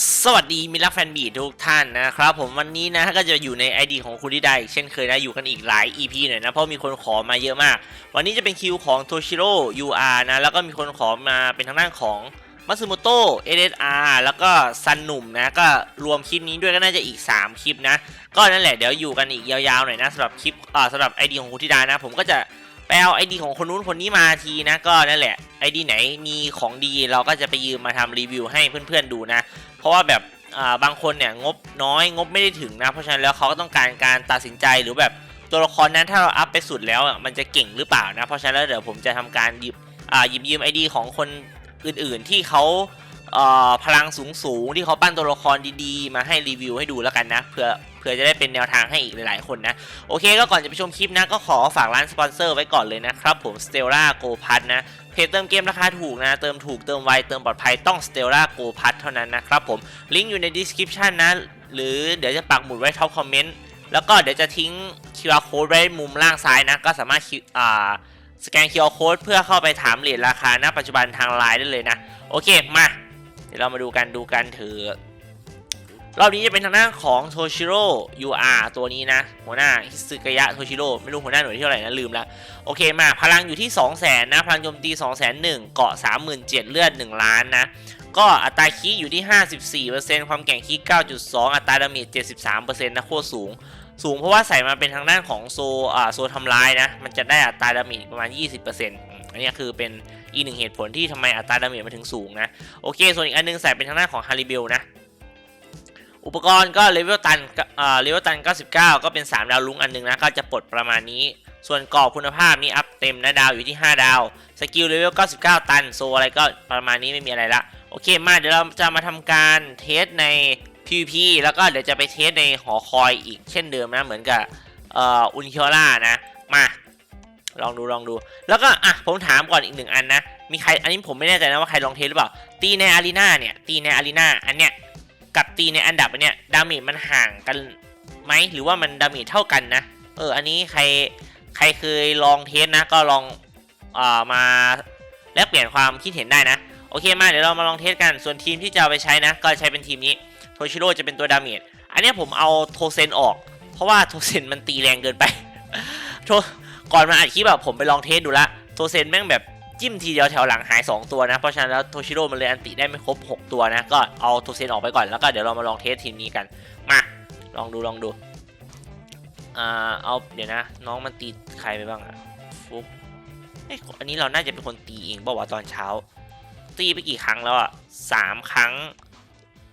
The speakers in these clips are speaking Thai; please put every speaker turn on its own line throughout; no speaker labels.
สวัสดีมิตรรักแฟนบีทุกท่านนะครับผมวันนี้นะก็จะอยู่ใน ID ของคุณที่ได้เช่นเคยนะอยู่กันอีกหลาย EP หน่อยนะเพราะมีคนขอมาเยอะมาก วันนี้จะเป็นคิวของโทชิโร่ UR นะแล้วก็มีคนขอมาเป็นทางด้านของมัตสึโมโตะ SSR แล้วก็ซันหนุ่มนะก็รวมคลิปนี้ด้วยก็น่าจะอีก 3 คลิปนะ ก็นั่นแหละเดี๋ยวอยู่กันอีกยาวๆหน่อยนะสำหรับคลิปอ่าสำหรับ ID ของคุณธิดานะ ผมก็จะ ไปเอา ID ของคนนู้นคนนี้มาทีนะก็นั่นแหละ ID ไหนมีของดีเราก็จะไปยืมมาทำรีวิวให้เพื่อนๆดูนะ เพราะว่าแบบอ่าบางคนเนี่ยงบน้อยงบไม่ได้ถึงนะ เพราะฉะนั้นแล้วเขาก็ต้องการการตัดสินใจหรือแบบตัวละครนั้นถ้าเราอัพไปสุดแล้วมันจะเก่งหรือเปล่านะ เพราะฉะนั้นแล้วเดี๋ยวผมจะทำการหยิบอ่าหยิบยืมไอดีของคนอื่นๆที่เขา พลังสูงๆที่เขาปั้นตัวละครดีๆ มาให้รีวิวให้ดูแล้วกันนะเผื่อเผื่อจะได้เป็นแนวทางให้อีกหลายๆคนนะ โอเคก็ก่อนจะไปชมคลิปนะ ก็ขอฝากร้านสปอนเซอร์ไว้ก่อนเลยนะครับผม Stella Go p a s นะเพจเติมเกมราคาถูกนะ เติมถูกเติมไว เติมปลอดภัยต้อง Stella Go p a s เท่านั้นนะครับผมลิงก์อยู่ใน description นะ หรือเดี๋ยวจะปักหมุดไว้ท็อปคอมเมนต์แล้วก็เดี๋ยวจะทิ้ง QR code ไว้มุมล่างซ้ายนะ ก็สามารถคิวอ่าสแกน QR code เพื่อเข้าไปถามเหรียญราคาณปัจจุบันทางไลน์ได้เลยนะ โอเคมา ดี๋ยวเรามาดูกันดูกันเถอะรอบนี้จะเป็นทางด้านของโทชิโร่ UR ตัวนี้นะ หัวหน้าฮิสึกยะโทชิโร่ไม่รู้หัวหน้าหน่วยที่เท่าไหร่นะ ลืมละโอเคมาพลังอยู่ที่ 2 0 0 0 0นนะ พลังโจมตี 2 0 0 0 0 0 เกาะ 37,000 เลือด 1 ล้านนะ ก็อัตราคีอยู่ที่ 54%ความแกร่งคี 9.2 อัตราดาเมจ 73%นะ โคตรสูง สูงเพราะว่าใส่มาเป็นทางด้านของโซอ่าโซทำลายนะ มันจะได้อัตราดาเมจประมาณ 20%อืมอันนี้คือเป็น อีกหนึ่งเหตุผลที่ทำไมอัตราดาเมจมันถึงสูงนะ โอเค ส่วนอีกอันนึงใส่เป็นทางด้านของฮาริเบลนะ อุปกรณ์ก็เลเวลตันอ่าเลเวลตัน 99 ก็เป็น 3 ดาวลุ้งอันหนึงนะ ก็จะปลดประมาณนี้ ส่วนกรอบคุณภาพนี่อัพเต็มนะดาวอยู่ที่ 5 ดาว สกิลเลเวล 99 ตันโซอะไรก็ประมาณนี้ไม่มีอะไรละ โอเค มาเดี๋ยวเราจะมาทำการเทสใน PVP แล้วก็เดี๋ยวจะไปเทสในหอคอยอีกเช่นเดิมนะ เหมือนกับเอ่ออุนเคียร่านะ มา ลองดูลองดู แล้วก็อะผมถามก่อนอีกหนึ่งอันนะ มีใครอันนี้ผมไม่แน่ใจนะว่าใครลองเทสหรือเปล่า ตีในอารีนาเนี่ยตีในอารีนาอันเนี้ยกับตีในอันดับอันเนี้ยดาเมจมันห่างกันไหมหรือว่ามันดาเมจเท่ากันนะ เอออันนี้ใครใครเคยลองเทสนะก็ลองเอ่อมาแลกเปลี่ยนความคิดเห็นได้นะโอเคมาเดี๋ยวเรามาลองเทสกันส่วนทีมที่จะเอาไปใช้นะ ก็ใช้เป็นทีมนี้โทชิโร่จะเป็นตัวดาเมจอันเนี้ยผมเอาโทเซนออก เพราะว่าโทเซนมันตีแรงเกินไปโท ก่อนมาอัดคลิปแบบผมไปลองเทสดูละโทเซนแม่งแบบจิ้มทีเดียวแถวหลังหาย 2 ตัวนะ เพราะฉะนั้นแล้วโทชิโร่มันเลยอันติได้ไม่ครบ 6 ตัวนะ ก็เอาโทเซนออกไปก่อนแล้วก็เดี๋ยวเรามาลองเทสทีมนี้กัน มา ลองดูลองดูอ่าเอาเดี๋ยวนะ น้องมันตีใครไปบ้างอะฟุกเอ้ยอันนี้เราน่าจะเป็นคนตีเองบอกว่าตอนเช้า ตีไปกี่ครั้งแล้วอะสามครั้ง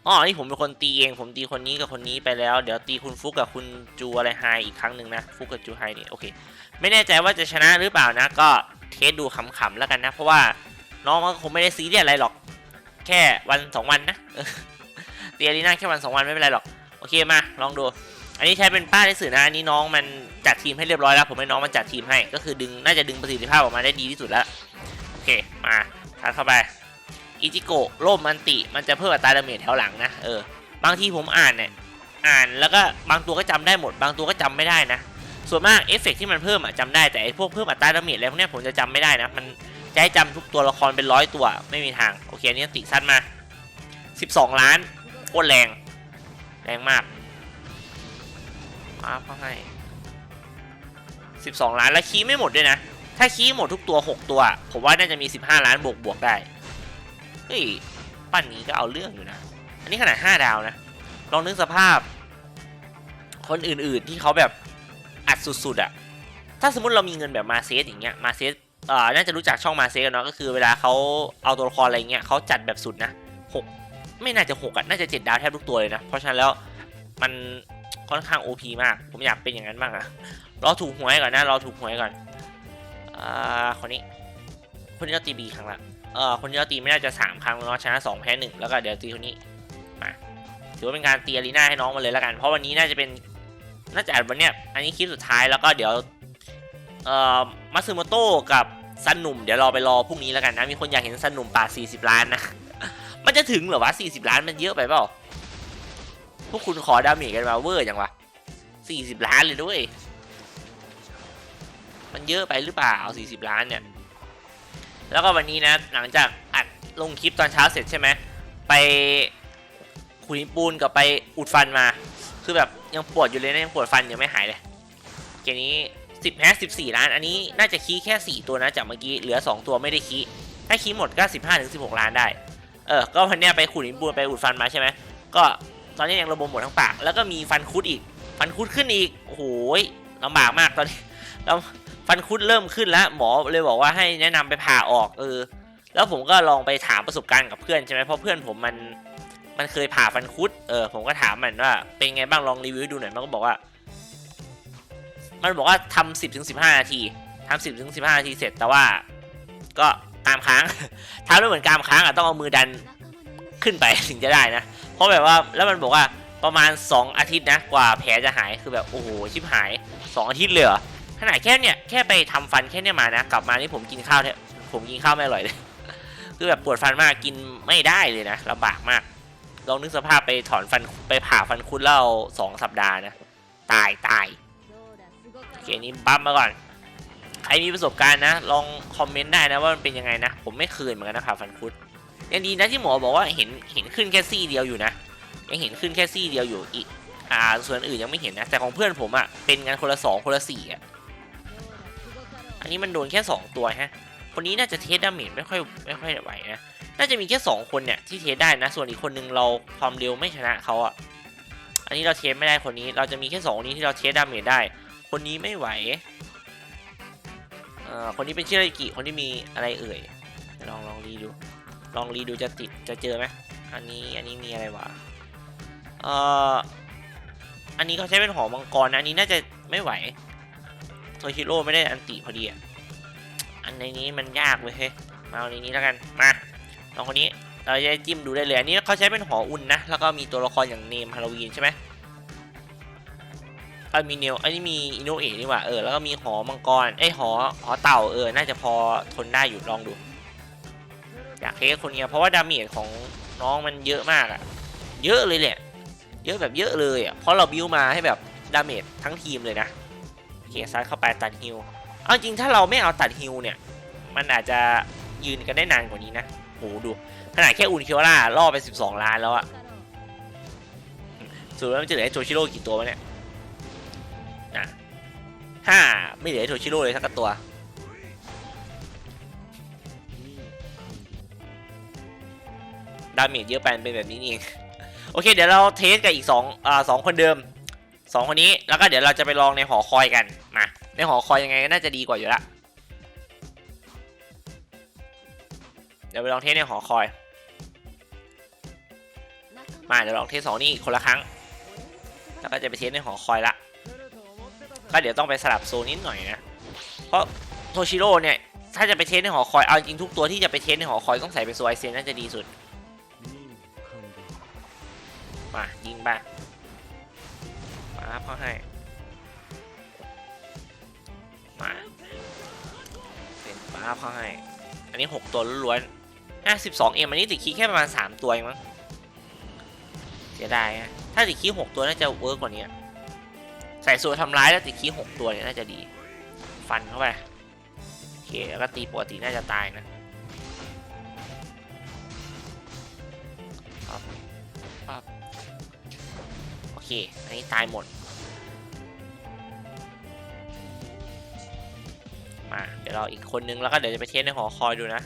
อ๋อนี่ผมเป็นคนตีเอง ผมตีคนนี้กับคนนี้ไปแล้ว เดี๋ยวตีคุณฟุกกับคุณจูอะไรไฮอีกครั้งหนึ่งนะ ฟุกกับจูไฮนี่ โอเค ไม่แน่ใจว่าจะชนะหรือเปล่านะ ก็เทสดูขำๆแล้วกันนะ เพราะว่าน้องมันคงไม่ได้ซีเรียสอะไรหรอก แค่วันสองวันนะเออตีอารีนาแค่วันสองวันไม่เป็นไรหรอก โอเคมาลองดู อันนี้ใช้เป็นป้าได้สื่อนะ อันนี้น้องมันจัดทีมให้เรียบร้อยแล้ว ผมให้น้องมันจัดทีมให้ ก็คือดึงน่าจะดึงประสิทธิภาพออกมาได้ดีที่สุดแล้ว โอเคมาทัดเข้าไป อิจิโกะร่มมันติ มันจะเพิ่มอัตราดาเมจแถวหลังนะ เออ บางทีผมอ่านเนี่ย อ่านแล้วก็บางตัวก็จำได้หมด บางตัวก็จำไม่ได้นะ ส่วนมากเอฟเฟกต์ที่มันเพิ่มอะจำได้แต่ไอพวกเพิ่มอัตราดาเมจอะไรพวกนี้ผมจะจำไม่ได้นะ มันจะให้จำทุกตัวละครเป็นร้อยตัวไม่มีทาง โอเคอันนี้ติสั้นมา 12 ล้านโคตรแรง แรงมากมาเขาให้ 12 ล้านแล้วคีย์ไม่หมดด้วยนะ ถ้าคีย์หมดทุกตัว 6 ตัว ผมว่าน่าจะมี 15 ล้านบวกบวกได้ เฮ้ย ปั้นนี้ก็เอาเรื่องอยู่นะ อันนี้ขนาด 5 ดาวนะ ลองนึกสภาพ คนอื่นๆที่เขาแบบ อัดสุดๆอะถ้าสมมติเรามีเงินแบบมาเซสอย่างเงี้ยมาเซสเอ่อน่าจะรู้จักช่องมาเซสกันเนาะก็คือเวลาเขาเอาตัวละครอะไรเงี้ยเขาจัดแบบสุดนะหกไม่น่าจะหกอะน่าจะเจ็ดดาวแทบทุกตัวเลยนะเพราะฉะนั้นแล้วมันค่อนข้าง OP มาก ผมอยากเป็นอย่างนั้นบ้างอะรอถูกหวยก่อนนะรอถูกหวยก่อนอ่าคนนี้คนนี้เราตีบีครั้งละเอ่อคนที่เราตีไม่น่าจะสามครั้งเนาะชนะสองแพ้หนึ่งแล้วก็เดี๋ยวตีคนนี้มาถือว่าเป็นการตีอารีนาให้น้องมาเลยแล้วกัน เพราะวันนี้น่าจะเป็น น่าจะอัดวันเนี้ยอันนี้คลิปสุดท้ายแล้วก็เดี๋ยวเอ่อมัตสึโมโตะกับซันหนุ่มเดี๋ยวรอไปรอพรุ่งนี้แล้วกันนะ มีคนอยากเห็นซันหนุ่มปาด40 ล้านนะ มันจะถึงเหรอวะ 40 ล้านมันเยอะไปเปล่า พวกคุณขอดาเมจกันมาเวอร์จังวะ 40 ล้านเลยด้วย มันเยอะไปหรือเปล่า 40 ล้านเนี่ย แล้วก็วันนี้นะ หลังจากอัดลงคลิปตอนเช้าเสร็จใช่ไหม ไปขุดหิปูนกับไปอุดฟันมา คือแบบยังปวดอยู่เลยนะยังปวดฟันยังไม่หายเลยเกมนี้10แฮสิบสี่ล้าน อันนี้น่าจะคีแค่4ตัวนะจากเมื่อกี้เหลือ2ตัวไม่ได้คีถ้าคีหมดก็15ถึง16ล้านได้ เออ ก็วันเนี้ยไปขุดหินปูนไปอุดฟันมาใช่ไหมก็ตอนนี้ยังระบมหมดทั้งปาก แล้วก็มีฟันคุดอีก ฟันคุดขึ้นอีกโอ้โหยลำบากมากตอนนี้แล้วฟันคุดเริ่มขึ้นแล้ว หมอเลยบอกว่าให้แนะนำไปผ่าออกเออ แล้วผมก็ลองไปถามประสบการณ์กับเพื่อนใช่ไหมเพราะเพื่อนผมมัน มันเคยผ่าฟันคุด เออ ผมก็ถามมันว่า เป็นไงบ้างลองรีวิวดูหน่อย มันก็บอกว่า มันบอกว่าทำสิบถึงสิบห้านาทีทำสิบถึงสิบห้านาทีเสร็จ แต่ว่า ก็กามค้างทำแล้เหมือนกามค้างอะ ต้องเอามือดันขึ้นไปถึงจะได้นะ เพราะแบบว่า แล้วมันบอกว่าประมาณ 2 อาทิตย์นะ กว่าแผลจะหาย คือแบบ โอ้โห ชิบหาย 2 อาทิตย์เลยเหรอ ขนาดแค่เนี่ย แค่ไปทำฟันแค่เนี่ยมานะ กลับมานี่ผมกินข้าวแทบผมกินข้าวไม่อร่อยเลย คือแบบปวดฟันมาก กินไม่ได้เลยนะลำบากมาก ลองนึกสภาพไปถอนฟันไปผ่าฟันคุดแล้วสองสัปดาห์นะ ตายตายโอเคนี้บัฟมาก่อน ใครมีประสบการณ์นะ ลองคอมเมนต์ได้นะว่ามันเป็นยังไงนะ ผมไม่เคยเหมือนกันนะผ่าฟันคุดยังดีนะที่หมอบอกว่าเห็นเห็นขึ้นแค่ซี่เดียวอยู่นะ ยังเห็นขึ้นแค่ซี่เดียวอยู่อีกอ่าส่วนอื่นยังไม่เห็นนะ แต่ของเพื่อนผมอะเป็นกันคนละสองคนละสี่อะอันนี้มันโดนแค่สองตัวฮะคนนี้น่าจะเทสดาเมจไม่ค่อยไม่ค่อยไหวนะ น่าจะมีแค่สองคนเนี่ยที่เทสได้นะ ส่วนอีกคนนึงเราความเร็วไม่ชนะเขาอะอันนี้เราเทสไม่ได้คนนี้ เราจะมีแค่สองคนนี้ที่เราเทสดาเมจได้ คนนี้ไม่ไหวเอ่อคนนี้เป็นชื่ออะไรกี่คนที่มีอะไรเอ่ยลองลองรีดู ลองรีดูจะติดจะเจอไหมอันนี้อันนี้มีอะไรวะเอ่ออันนี้เขาใช้เป็นหอมังกรนะอันนี้น่าจะไม่ไหวโทชิโร่ไม่ได้อันติพอดีอะอันในนี้มันยากเว้ยเฮ้ยมาเอาในนี้แล้วกันมา ลองคนนี้เราจะจิ้มดูได้เลยอันนี้เขาใช้เป็นหออุ่นนะ แล้วก็มีตัวละครอย่างเนมฮาโลวีนใช่ไหมเออมีเนลอันนี้มีอินโนเอะนี่หว่าเออแล้วก็มีหอมังกรเอ้ยหอหอเต่าเออน่าจะพอทนได้อยู่ลองดู อยากเทสคนเนี้ยเพราะว่าดาเมจของน้องมันเยอะมากอะเยอะเลยแหละเยอะแบบเยอะเลยอะเพราะเราบิวมาให้แบบดาเมจทั้งทีมเลยนะโอเคซัดเข้าไปตัดฮิวเอาจริงถ้าเราไม่เอาตัดฮิวเนี่ยมันอาจจะยืนกันได้นานกว่านี้นะ โหดูขนาดแค่อุนเคียวล่าล่อไป 12 ล้านแล้วอะสุดแล้วมันจะเหลือโทชิโร่กี่ตัววะเนี่ยอะห้าไม่เหลือโทชิโร่เลยสักตัว ดาเมจเยอะไปมันเป็นแบบนี้นี่โอเค เดี๋ยวเราเทสกับอีกสองอ่าสองคนเดิมสองคนนี้แล้วก็เดี๋ยวเราจะไปลองในหอคอยกันมาในหอคอยยังไงก็น่าจะดีกว่าอยู่ละ เดี๋ยวไปลองเทสในหอคอย มาเดี๋ยวลองเทสสองนี่คนละครั้ง แล้วก็จะไปเทสในหอคอยละ ก็เดี๋ยวต้องไปสลับโซนนิดหน่อยนะ เพราะโทชิโร่เนี่ย ถ้าจะไปเทสในหอคอย เอาจริงทุกตัวที่จะไปเทสในหอคอยต้องใส่เป็นโซไอเซนน่าจะดีสุด มายิงไปมารับเขาให้ มา เป็นมารับเขาให้ อันนี้ 6 ตัวล้วนๆ ห้าสิบสองเอ็มอันนี้ติดคีแค่ประมาณ3ตัวเองมั้งเสียดายนะถ้าติดคีย์6ตัวน่าจะเวิร์กกว่านี้ใส่ส่วนทำร้ายแล้วติดคีย์6ตัวเนี่ยน่าจะดี ฟันเข้าไปโอเคแล้วก็ตีปกติน่าจะตายนะโอเค อันนี้ตายหมด มา เดี๋ยวเราอีกคนนึงแล้วก็เดี๋ยวจะไปเทสในหอคอยดูนะ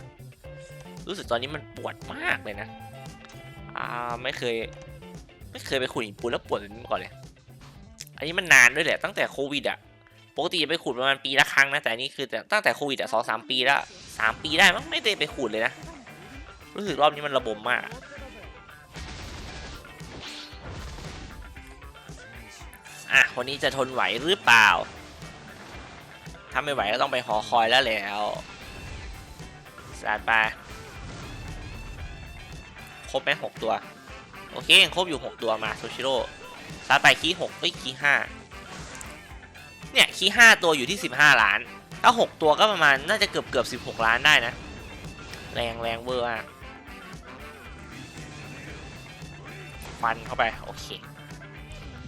รู้สึกตอนนี้มันปวดมากเลยนะ อ่าไม่เคย ไม่เคยไปขุดหินปูนแล้วปวดแบบนี้มาก่อนเลย อันนี้มันนานด้วยแหละตั้งแต่โควิดอะปกติจะไปขุดประมาณปีละครั้งนะแต่นนี้คือแต่ตั้งแต่โควิดอะสองสามปีแล้วสามปีได้มั้งไม่ได้ไปขุดเลยนะ รู้สึกรอบนี้มันระบมมากอะอะคนนี้จะทนไหวหรือเปล่า ถ้าไม่ไหวก็ต้องไปหอคอยแล้วแล้วสาดไป ครบไหมหกตัว โอเคยังครบอยู่หกตัวมาโซชิโร่สาดไปคีหกเอ้ยคีห้าเนี่ยคีห้าตัวอยู่ที่สิบห้าล้าน ถ้าหกตัวก็ประมาณน่าจะเกือบเกือบสิบหกล้านได้นะ แรงแรงเวอร์มากฟันเข้าไป โอเค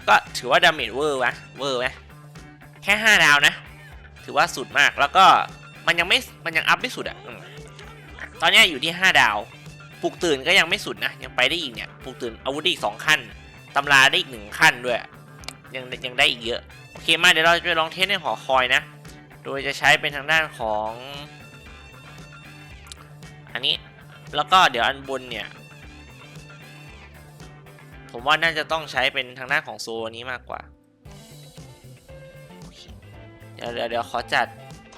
ก็ถือว่าดาเมจเวอร์วะเวอร์ไหมแค่5ดาวนะ ถือว่าสุดมากแล้วก็มันยังไม่มันยังอัพไม่สุดอะ่ะตอนนี้อยู่ที่ 5 ดาว ปลุกตื่นก็ยังไม่สุดนะ ยังไปได้อีกเนี่ยปลุกตื่นอาวุธได้อีกสองขั้นตำราได้อีกหนึ่งขั้นด้วย ยังยังได้อีกเยอะ โอเคมาเดี๋ยวเราจะไปลองเทสในหอคอยนะ โดยจะใช้เป็นทางด้านของ อันนี้แล้วก็เดี๋ยวอันบนเนี่ย ผมว่าน่าจะต้องใช้เป็นทางด้านของโซนี้มากกว่าเดี๋ยวเดี๋ยวเดี๋ยวขอจัด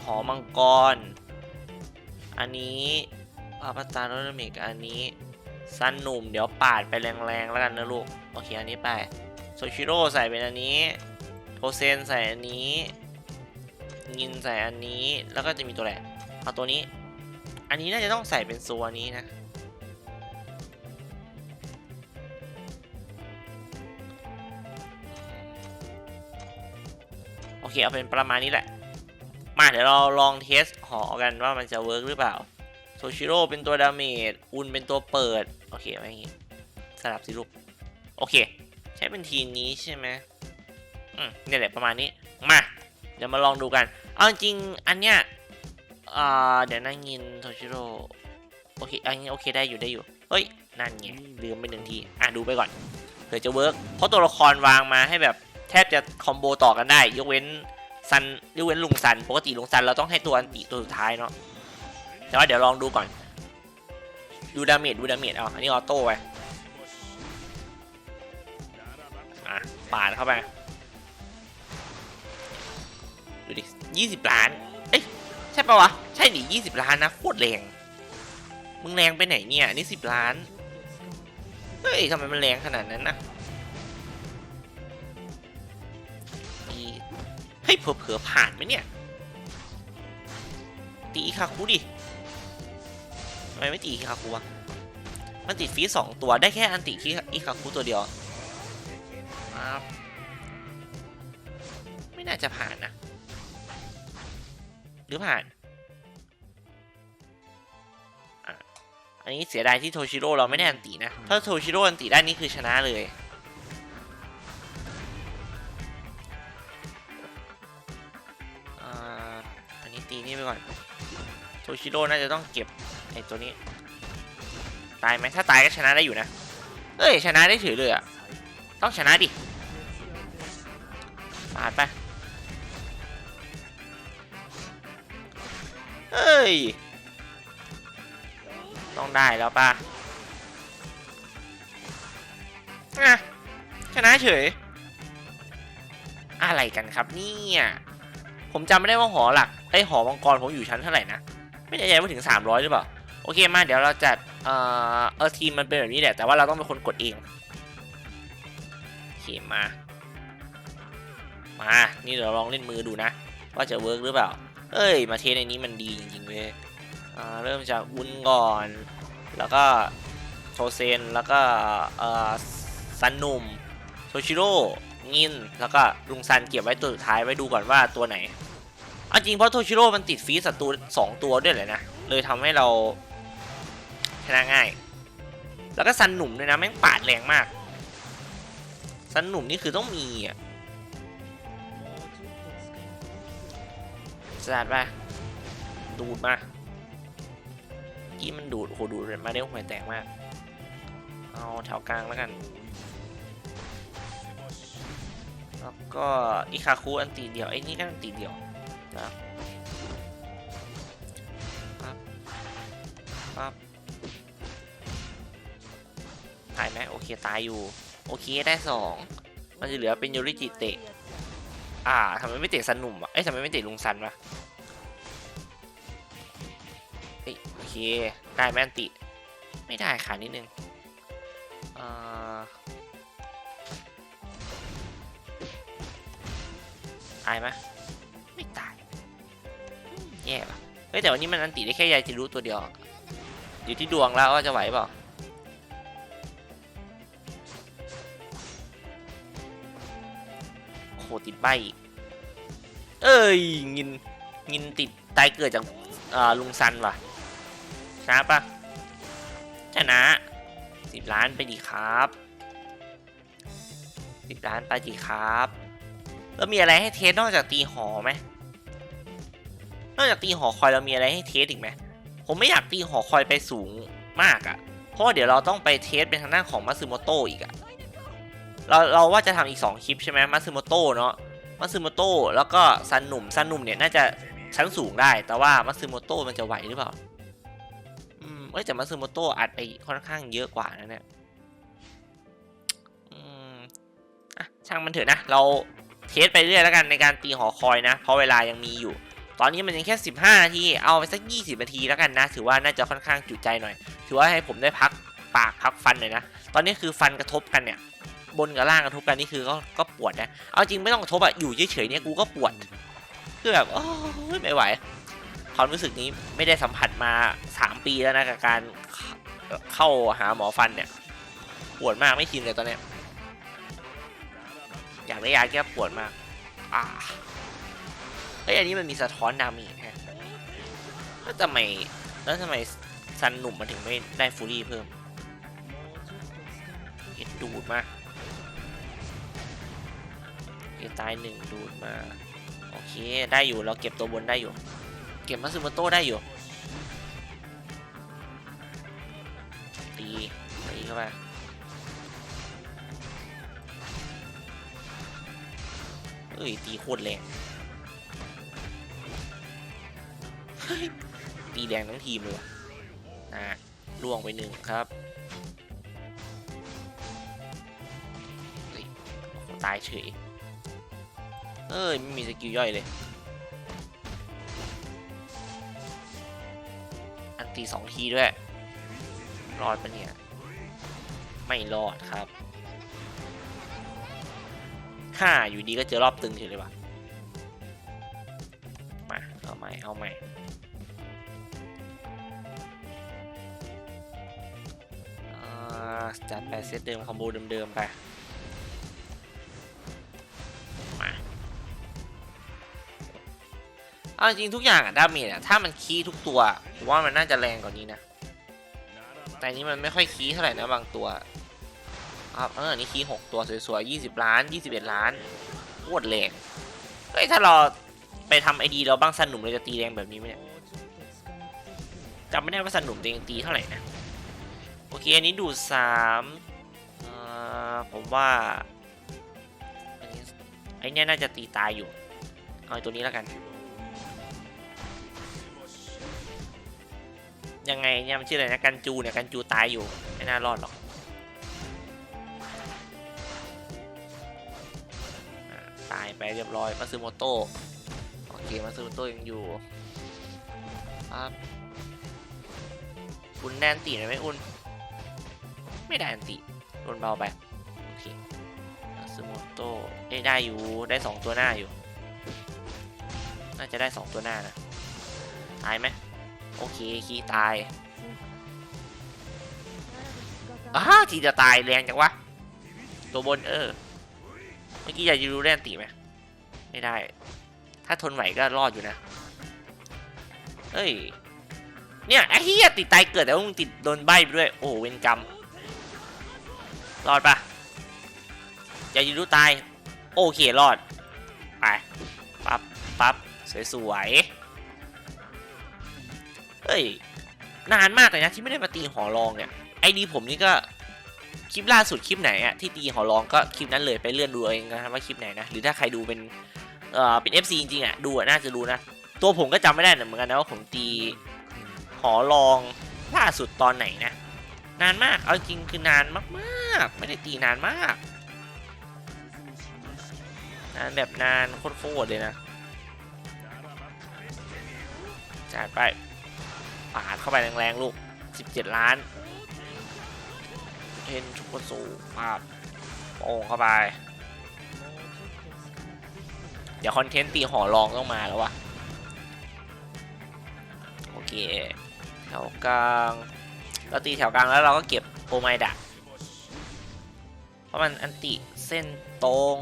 หอมังกร อันนี้ อาปตาโรดมิกอันนี้ซันหนุ่มเดี๋ยวปาดไปแรงๆแล้วกันนะลูก โอเค อันนี้ไปโซชิโร่ใส่เป็นอันนี้โทเซนใส่อันนี้งินใส่อันนี้แล้วก็จะมีตัวแหละเอาตัวนี้ อันนี้น่าจะต้องใส่เป็นโซอันนี้นะโอเคเอาเป็นประมาณนี้แหละ มาเดี๋ยวเราลองเทสหอกันว่ามันจะเวิร์กหรือเปล่า โซชิโร่เป็นตัวดาเมจอุนเป็นตัวเปิด โอเคไว้อย่างงี้สลับสิลูกโอเค ใช้เป็นทีมนี้ใช่ไหมอืมเนี่ยแหละประมาณนี้มาเดี๋ยวมาลองดูกัน เอาจริงอันเนี้ยอ่าเดี๋ยวนั่งยินโทชิโร่โอเคอันนี้โอเคได้อยู่ได้อยู่ เฮ้ย นั่นไงลืมไปหนึ่งทีอะดูไปก่อนเผื่อจะเวิร์กเพราะตัวละครวางมาให้แบบแทบจะคอมโบต่อกันได้ ยกเว้นซันยกเว้นลุงซัน ปกติลุงซันเราต้องให้ตัวอันติตัวสุดท้ายเนาะ แต่ว่าเดี๋ยวลองดูก่อน ดูดาเมจดูดาเมจเอาอันนี้ออโต้ไปอะปาดเข้าไป ดูดิยี่สิบล้าน เอ้ย ใช่ปะวะ ใช่ดิยี่สิบล้านนะโคตรแรง มึงแรงไปไหนเนี่ย นี่สิบล้าน เฮ้ยทำไมมันแรงขนาดนั้นนะเฮ้ยเผลอๆผ่านไหมเนี่ย ตีอีคาคุดิ ทำไมไม่ตีอีคาคุวะมันติดฟีสสองตัวได้แค่อันติที่อีคาคุตัวเดียวครับไม่น่าจะผ่านนะ หรือผ่าน อันนี้เสียดายที่โทชิโร่เราไม่ได้อันตินะ ถ้าโทชิโร่อันติได้นี่คือชนะเลยอันนี้ตีนี่ไปก่อน โทชิโร่น่าจะต้องเก็บ ไอตัวนี้ ตายไหมถ้าตายก็ชนะได้อยู่นะ เอ้ยชนะได้ถือเลยอะต้องชนะดิปาดไป เอ้ย ต้องได้แล้วป่ะอะชนะเฉย อะไรกันครับเนี่ยผมจำไม่ได้ว่าหอหลักไอหอมังกรผมอยู่ชั้นเท่าไหร่นะ ไม่แน่ใจว่าถึง 300 หรือเปล่า โอเคมาเดี๋ยวเราจัดเอ่อเออทีมมันเป็นแบบนี้แหละแต่ว่าเราต้องเป็นคนกดเองโอเคมามานี่เดี๋ยวลองเล่นมือดูนะ ว่าจะเวิร์กหรือเปล่า เอ้ย มาเทสในนี้มันดีจริงๆเว้ยเริ่มจากอุนก่อน แล้วก็โทเซนแล้วก็อ่อซันนุมโทชิโร่งิน แล้วก็ลุงซันเก็บไว้ตัวสุดท้ายไว้ดูก่อนว่าตัวไหนเอาจริงเพราะโทชิโร่มันติดฟีสศัตรูสองตัวด้วยเลยนะ เลยทำให้เรา ชนะง่าย แล้วก็ซันหนุ่มด้วยนะแม่งปาดแรงมาก ซันหนุ่มนี่คือต้องมีอะสลัดไปดูดมากี้มันดูดโหดูดมาได้หัวแตกมาก เอาแถวกลางแล้วกัน แล้วก็อิคาคุอันตีเดียวไอ้นี่ก็อันตีเดียวนะปั๊บปั๊บ เคตายอยู่ โอเคได้สองมันจะเหลือเป็นโยริจิเตะ อ่าทำไมไม่เตะซันหนุ่มอะเอ้ยทำไมไม่เตะลุงซันวะเอ้ยโอเคได้แมนติ ไม่ได้ขานิดนึงอ่าตายไหมไม่ตายแย่ป่ะเฮ้ยแต่วันนี้มันอันติได้แค่ยายจิรุตัวเดียว อยู่ที่ดวงแล้วว่าจะไหวเปล่า โหติดใบเอ้ยงินงินติดตายเกิดจากลุงซันว่ะชนะปะชนะสิบล้านไปดีครับสิบล้านไปดีครับ แล้วมีอะไรให้เทสนอกจากตีหอไหมนอกจากตีหอคอยเรามีอะไรให้เทสอีกไหมผมไม่อยากตีหอคอยไปสูงมากอะ่ะ เพราะว่าเดี๋ยวเราต้องไปเทสเป็นทางด้านของมัตสึโมโตะอีกอะ เราเราว่าจะทำอีก 2 คลิปใช่ไหมมัตสึโมโตะเนาะมัตสึโมโตะแล้วก็ซันหนุ่มซันหนุ่มเนี่ยน่าจะชั้นสูงได้ แต่ว่ามัตสึโมโตะมันจะไหวหรือเปล่าอืมเอ้ยแต่มัตสึโมโตะอัดไปค่อนข้างเยอะกว่านะเนี่ยอืมอะช่างมันเถอะนะเราเทสไปเรื่อยแล้วกันในการตีหอคอยนะ เพราะเวลายังมีอยู่ ตอนนี้มันยังแค่ 15 นาที เอาไปสัก 20 นาทีแล้วกันนะ ถือว่าน่าจะค่อนข้างจุใจหน่อย ถือว่าให้ผมได้พักปากพักฟันหน่อยนะ ตอนนี้คือฟันกระทบกันเนี่ย บนกับล่างกระทบกันนี่คือก็ก็ปวดนะเอาจริงไม่ต้องกระทบอะอยู่เฉยๆเนี่ยกูก็ปวดคือแบบโอ้ยไม่ไหวความรู้สึกนี้ไม่ได้สัมผัสมา 3 ปีแล้วนะกับการเข้าหาหมอฟันเนี่ยปวดมากไม่ชินเลยตอนเนี้ยอยากได้ยาแก้ปวดมากอ่าเฮ้ยอันนี้มันมีสะท้อนดาเมจฮะแล้วทำไมแล้วทำไมซันหนุ่มมันถึงไม่ได้ฟูรี่เพิ่ม ดูดมาเอตายหนึ่งดูดมา โอเค ได้อยู่เราเก็บตัวบนได้อยู่ เก็บมาซึโมโต้ได้อยู่ตีตีเข้าไปเอ้ยตีโคตรแรงตีแดงทั้งทีมเลยนะล่วงไปหนึ่งครับ ตายเฉย เอ้ย ไม่มีสกิลย่อยเลย อันตีสองทีด้วย รอดปะเนี่ย ไม่รอดครับห้าอยู่ดีก็เจอรอบตึงเฉยเลยว่ะ มา เอาใหม่ เอาใหม่อ่าจัดไปเซตเดิมคอมโบเดิมๆไป เอาจริงทุกอย่างอะดาเมจอะถ้ามันคีทุกตัวผมว่ามันน่าจะแรงกว่านี้นะ แต่นี้มันไม่ค่อยคีเท่าไหร่นะบางตัวครับเออนี่คีหกตัวสวยๆยี่สิบล้านยี่สิบเอ็ดล้านโคตรแรงเฮ้ยถ้าเราไปทำไอดีเราบ้างสนุมเราจะตีแรงแบบนี้ไหมเนี่ยจำไม่ได้ว่าสนุมตัวเองตีเท่าไหร่นะโอเคอันนี้ดูดสามผมว่าไอเนี้ยน่าจะตีตายอยู่ เอาไอตัวนี้แล้วกัน ยังไงเนี่ยมันชื่ออะไรนะกันจูเนี่ยกันจูตายอยู่ไม่น่ารอดหรอกตายไปเรียบร้อยมาซึโมโตะโอเคมาซึโมโตะยังอยู่ครับคุณแนนตีน่อยไหมอุ่น ไม่ได้อันติโดนเบาไปโอเคมาซูโมโตเอ้ได้อยู่ได้สองตัวหน้าอยู่ น่าจะได้สองตัวหน้านะตายไหม โอเคคีตายอ้าทีจะตายแรงจังวะ ตัวบนเออ เมื่อกี้อยากจะรู้ได้อันติไหมไม่ได้ ถ้าทนไหวก็รอดอยู่นะ เฮ้ย เนี่ยไอ้เหี้ยติดตายเกิดแต่ว่ามึงติดโดนใบไปด้วย โอ้โหเวรกรรม รอดปะอย่ายืนดูตาย โอเครอด ไป ปั๊บ ปั๊บ สวยๆ เฮ้ย นานมากเลยนะที่ไม่ได้มาตีหอรองเนี่ย ไอดีผมนี่ก็คลิปล่าสุดคลิปไหนอะที่ตีหอรองก็คลิปนั้นเลยไปเลื่อนดูเอาเองนะครับว่าคลิปไหนนะ หรือถ้าใครดูเป็นเอ่อเป็น FC จริงๆอะดูอะน่าจะรู้นะ ตัวผมก็จำไม่ได้เหมือนกันนะว่าผมตีหอรองล่าสุดตอนไหนนะ นานมาก เอาจริงคือนานมากๆ ไม่ได้ตีนานมากนานแบบนานโคตรๆเลยนะจัดไป ปาดเข้าไปแรงๆลูก 17 ล้านเทนชุกสูภาพโป่งเข้าไป เดี๋ยวคอนเทนต์ตีหอรองต้องมาแล้ววะโอเค แถวกลางเราตีแถวกลางแล้วเราก็เก็บโอไมดะเพราะมันอันติเส้นตรง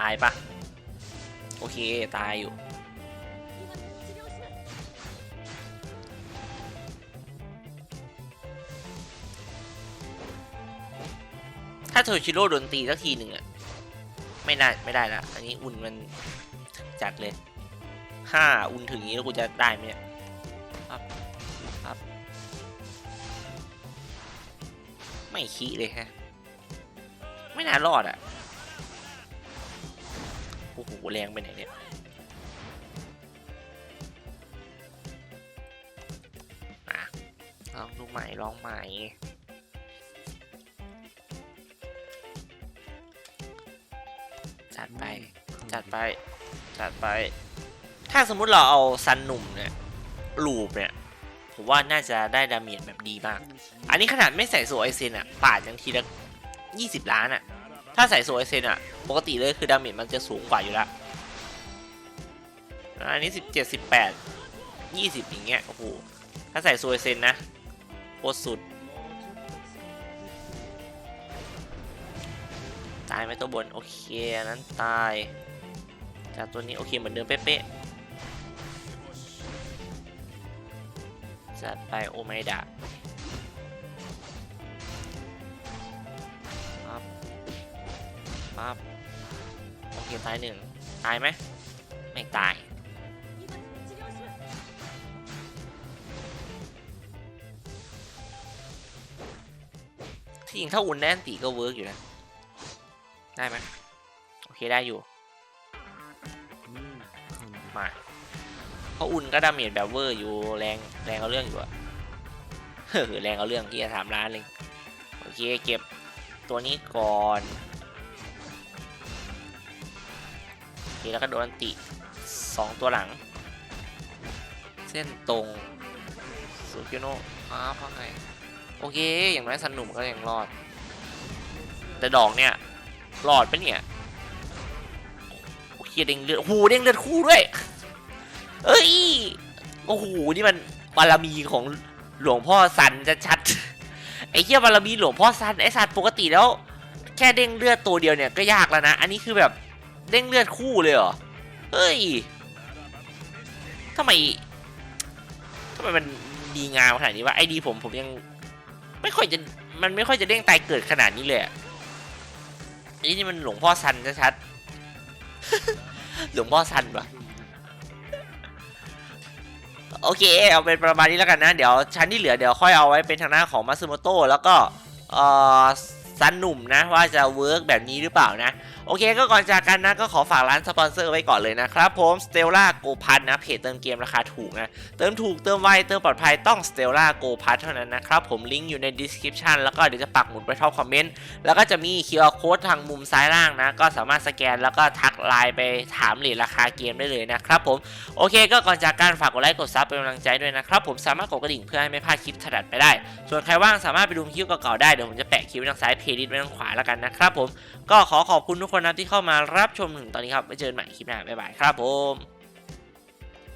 ตายปะโอเค ตายอยู่ ถ้าโทชิโร่โดนตีสักทีหนึ่งอะไม่ได้ไม่ได้ละอันนี้อุ่นมันจัดเลยห้าอุนถึงนี้แล้วกูจะได้ไหมเนี่ยครับครับไม่ขี้เลยฮะ ไม่น่ารอดอะ โอ้โหแรงไปไหนเนี่ยอะลองดูใหม่ลองใหม่จัดไปจัดไปจัดไป ถ้าสมมุติเราเอาซันหนุ่มเนี่ยลูปเนี่ยผมว่าน่าจะได้ดาเมจแบบดีมาก อันนี้ขนาดไม่ใส่โซไอเซนอะปาดยังทีละยี่สิบล้านอะ ถ้าใส่โซไอเซนอะปกติเลยคือดาเมจมันจะสูงกว่าอยู่แล้วอันนี้สิบเจ็ดสิบแปดยี่สิบอย่างเงี้ย โอ้โห ถ้าใส่โซไอเซนนะโคตรสุด ตายไหมตัวบน โอเคนนั้นตาย จากตัวนี้โอเคเหมือนเดิมเป๊ะๆจัดไปโอไมดะ ปั๊บโอเคตายหนึ่งตายไหมไม่ตายที่จริงถ้าอุ่นแน่นตีก็เวิร์กอยู่นะ ได้ไหมโอเคได้อยู่มาเพราะอุ่นก็ดาเมจแบบเวอร์อยู่แรงแรงเอาเรื่องอยู่อะเฮ้อแรงเอาเรื่องที่จะถามร้านเลยโอเคเก็บตัวนี้ก่อน แล้วก็โดนติสองตัวหลัง เส้นตรงสุกิโนะอ้าวว่าไงโอเค อย่างน้อยสนุมก็ยังรอด แต่ดอกเนี่ยรอดปะเนี่ยโอเคเด้งเลือดโอ้โหเด้งเลือดคู่ด้วยเอ้ยโอ้โหนี่มันบารมีของหลวงพ่อสันจะชัดไอ้เหี้ยบารมีหลวงพ่อสันไอ้สัตว์ปกติแล้ว แค่เด้งเลือดตัวเดียวเนี่ยก็ยากแล้วนะ อันนี้คือแบบ เด้งเลือดคู่เลยเหรอ เฮ้ยทำไมทำไมมันดีงามขนาดนี้วะไอดีผมผมยังไม่ค่อยจะมันไม่ค่อยจะเด้งตายเกิดขนาดนี้เลยอะไอ้นี่มันหลวงพ่อสันชัดๆ หลวงพ่อสันปะโอเค เอาเป็นประมาณนี้แล้วกันนะ เดี๋ยวชั้นที่เหลือเดี๋ยวค่อยเอาไว้เป็นทางหน้าของมัตสึโมโตะแล้วก็เอ่อ ซันหนุ่มนะ ว่าจะเวิร์กแบบนี้หรือเปล่านะ โอเคก็ก่อนจากกันนะ ก็ขอฝากร้านสปอนเซอร์ไว้ก่อนเลยนะครับผม Stella Go p a s นะ เพจเติมเกมราคาถูกนะ เติมถูกเติมไวเติมปลอดภัยต้อง Stella Go p a s เท่านั้นนะครับผมลิงก์อยู่ใน description แล้วก็เดี๋ยวจะปักหมุดไว้ท็อปคอมเมนต์แล้วก็จะมี QR code ทางมุมซ้ายล่างนะ ก็สามารถสแกนแล้วก็ทักไลน์ไปถามเลทราคาเกมได้เลยนะครับผมโอเค ก็ก่อนจากการฝากกดไลค์กดซับเป็นกำลังใจด้วยนะครับผมสามารถกดกระดิ่งเพื่อให้ไม่พลาดคลิปถัดไปได้ ส่วนใครว่างสามารถไปดูคลิปเก่าๆได้เดี๋ยวผมจะแปะคลิปทางซ้ายเพลย์ลิตไว้ทางขวาแล้วกันนะครับผมก็ขอขอบคุณทุกคนนะที่เข้ามารับชมถึงตอนนี้ครับไว้เจอกันใหม่คลิปหน้าบ๊ายบายครับผม